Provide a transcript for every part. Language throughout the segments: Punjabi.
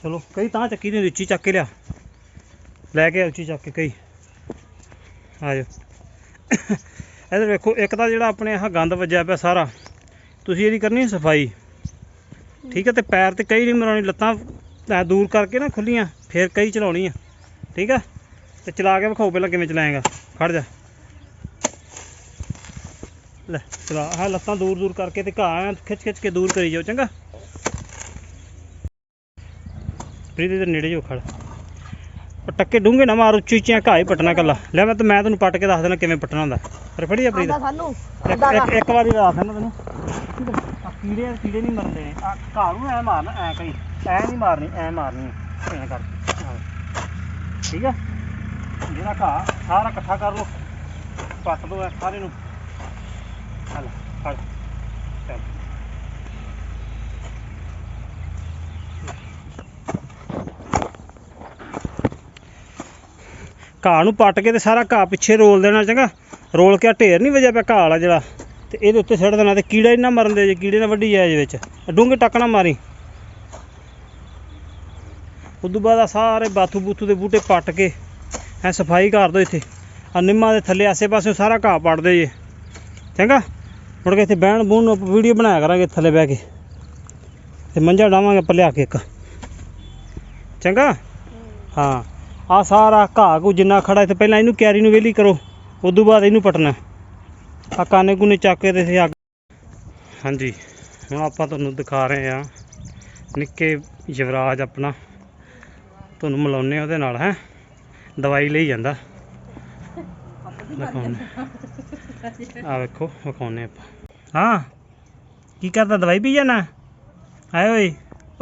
ਚਲੋ ਕਈ ਤਾਂ ਚੱਕੀ ਦੀ ਉੱਚੀ ਚੱਕ ਕੇ ਲਿਆ। ਲੈ ਕੇ ਆ ਉੱਚੀ ਚੱਕ ਕੇ ਕਈ ਆ ਜਾਓ। ਇਧਰ ਵੇਖੋ, ਇੱਕ ਤਾਂ ਜਿਹੜਾ ਆਪਣੇ ਆਹ ਗੰਦ ਵੱਜਿਆ ਪਿਆ ਸਾਰਾ, ਤੁਸੀਂ ਇਹਦੀ ਕਰਨੀ ਸਫ਼ਾਈ। ਠੀਕ ਹੈ, ਤੇ ਪੈਰ ਤੇ ਕਈ ਨਹੀਂ ਮਰਾਉਣੀ, ਲੱਤਾਂ ਦੂਰ ਕਰਕੇ ਨਾ ਖੁੱਲੀਆਂ, ਫਿਰ ਕਈ ਚਲਾਉਣੀ ਆ। ਠੀਕ ਆ? ਤੇ ਚਲਾ ਕੇ ਵਿਖਾਓ ਪਹਿਲਾਂ ਕਿਵੇਂ ਚਲਾਏਗਾ। ਖੜ ਜਾ। ਲੈ, ਚਲਾ, ਆਹ ਲੱਤਾਂ ਦੂਰ ਦੂਰ ਕਰਕੇ ਤੇ ਘਾਹ ਖਿੱਚ ਖਿੱਚ ਕੇ ਦੂਰ ਕਰੀ ਜਾਓ, ਚੰਗਾ? ਪ੍ਰੀਤ ਦੇ ਨੇੜੇ ਜੋ ਖੜ। ਟੱਕੇ ਡੂੰਘੇ ਨਾ ਮਾਰ ਉੱਚੀ ਉੱਚੀਆਂ ਘਾਹ ਹੀ ਪਟਣਾ ਕੱਲਾ। ਲੈ ਮੈਂ ਤੇ ਮੈਂ ਤੈਨੂੰ ਪੱਟ ਕੇ ਦੱਸ ਦੇਣਾ ਕਿਵੇਂ ਪਟਣਾ ਹੁੰਦਾ। ਪਰ ਫੜੀ ਆ ਪ੍ਰੀਤ। ਸਾਨੂੰ। ਇੱਕ ਵਾਰੀ ਦੱਸ ਦੇਣਾ ਤੈਨੂੰ। ਆ ਕੀੜੇ ਕੀੜੇ ਨਹੀਂ ਮਰਦੇ ਨੇ। ਆ ਘਾਹ ਨੂੰ ਐ ਮਾਰਨਾ ਐ ਕਈ ਐ ਨਹੀਂ ਮਾਰਨੀ ਐ ਮਾਰਨੀ। ਐ ਕਰ। ਠੀਕ ਆ? ਜਿਹੜਾ ਘਾਹ ਸਾਰਾ ਇਕੱਠਾ ਕਰ ਲੋ ਪੱਟ ਦੋ ਸਾਰੇ ਨੂੰ। ਫੜ। ਚੱਲ। ਘਾਹ ਨੂੰ ਪੱਟ ਕੇ ਤੇ ਸਾਰਾ ਘਾਹ ਪਿੱਛੇ ਰੋਲ ਦੇਣਾ ਚੰਗਾ। ਰੋਲ ਕੇ ਢੇਰ ਨਹੀਂ ਵਜਿਆ ਪਿਆ ਘਾਹ ਵਾਲਾ ਜਿਹੜਾ। ਤੇ ਇਹਦੇ ਉੱਤੇ ਛੱਡ ਦੇਣਾ ਤੇ ਕੀੜਾ ਹੀ ਨਾ ਮਰਨ ਦੇ ਜੇ, ਕੀੜੇ ਨਾ ਵੱਢੀ ਜਾਏ ਇਹਦੇ ਵਿੱਚ। ਡੂੰਘੇ ਟੱਕ ਨਾ ਮਾਰੀ। ਉਦੋਂ ਬਾਅਦ ਆ ਸਾਰੇ ਬਾਥੂ ਬੂਥੂ ਦੇ ਬੂਟੇ ਪੱਟ ਕੇ ਐ ਸਫ਼ਾਈ ਕਰ ਦੋ ਇੱਥੇ। ਆ ਨਿੰਮਾਂ ਦੇ ਥੱਲੇ ਆਸੇ ਪਾਸੇ ਸਾਰਾ ਘਾਹ ਪੱਟ ਦੇ ਜੇ। ਚੰਗਾ? ਮੁੜ ਕੇ ਇੱਥੇ ਬਹਿਣ ਬੂਣ ਨੂੰ ਵੀਡੀਓ ਬਣਾਇਆ ਕਰਾਂਗੇ ਥੱਲੇ ਬਹਿ ਕੇ। ਤੇ ਮੰਜਾ ਡਾਵਾਂਗੇ ਆਪਾਂ ਲਿਆ ਕੇ ਇੱਕ। ਚੰਗਾ? ਹਾਂ। ਆ ਸਾਰਾ ਘਾਹ ਕੋ ਜਿੰਨਾ ਖੜਾ ਇੱਥੇ ਪਹਿਲਾਂ ਇਹਨੂੰ ਕਿਆਰੀ ਨੂੰ ਵੇਲੀ ਕਰੋ, ਉਦੋਂ ਬਾਅਦ ਇਹਨੂੰ ਪਟਣਾ। ਆ ਕਾਨੇ ਕੂਨੇ ਚੱਕ ਕੇ ਤੇ ਅੱਗ ਹਾਂਜੀ, ਹੁਣ ਆਪਾਂ ਤੁਹਾਨੂੰ ਦਿਖਾ ਰਹੇ ਆ ਨਿੱਕੇ ਯੁਵਰਾਜ ਆਪਣਾ। ਤੁਹਾਨੂੰ ਮਿਲਾਉਨੇ ਉਹਦੇ ਨਾਲ, ਹੈ? ਦਵਾਈ ਲਈ ਜਾਂਦਾ। ਦਿਖਾਉਂਦੇ ਆ ਵੇਖੋ ਵਿਖਾਉਨੇ ਆਪਾਂ। ਹਾਂ, ਕੀ ਕਰਦਾ, ਦਵਾਈ ਪੀ ਜਾਣਾ ਆਏ ਓਏ,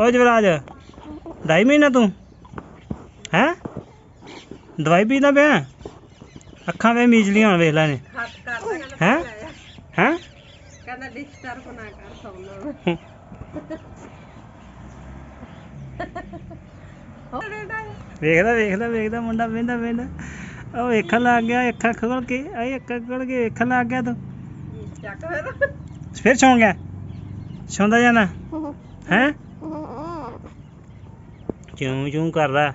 ਓ ਯੁਵਰਾਜ ਢਾਈ ਮਹੀਨਾ ਤੂੰ? ਹੈ? ਦਵਾਈ ਪੀਂਦਾ ਪਿਆ। ਅੱਖਾਂ ਵੇ ਮੀਜਲੀਆਂ ਹੁਣ ਵੇਖ ਲੈ ਨੇ ਹੱਥ ਕਰਦਾ ਕਹਿੰਦਾ ਹੈ? ਹੈ? ਕਹਿੰਦਾ ਡਿਸਟਰਬ ਨਾ ਕਰ ਸੌਣਾ। ਵੇਖਦਾ ਵੇਖਦਾ ਵੇਖਦਾ ਮੁੰਡਾ ਵੇਂਦਾ ਵੇਂਦਾ। ਉਹ ਵੇਖਣ ਲੱਗ ਗਿਆ ਅੱਖਾਂ ਖੋਲ ਕੇ। ਆਏ ਅੱਖਾਂ ਖੋਲ ਕੇ ਵੇਖਣ ਲੱਗ ਗਿਆ ਤੂੰ। ਚੱਕ ਫਿਰ। ਫਿਰ ਸੌਂ ਗਿਆ। ਸੌਂਦਾ ਜਾਣਾ। ਹੈ। ਕਿਉਂ ਕਿਉਂ ਕਰਦਾ?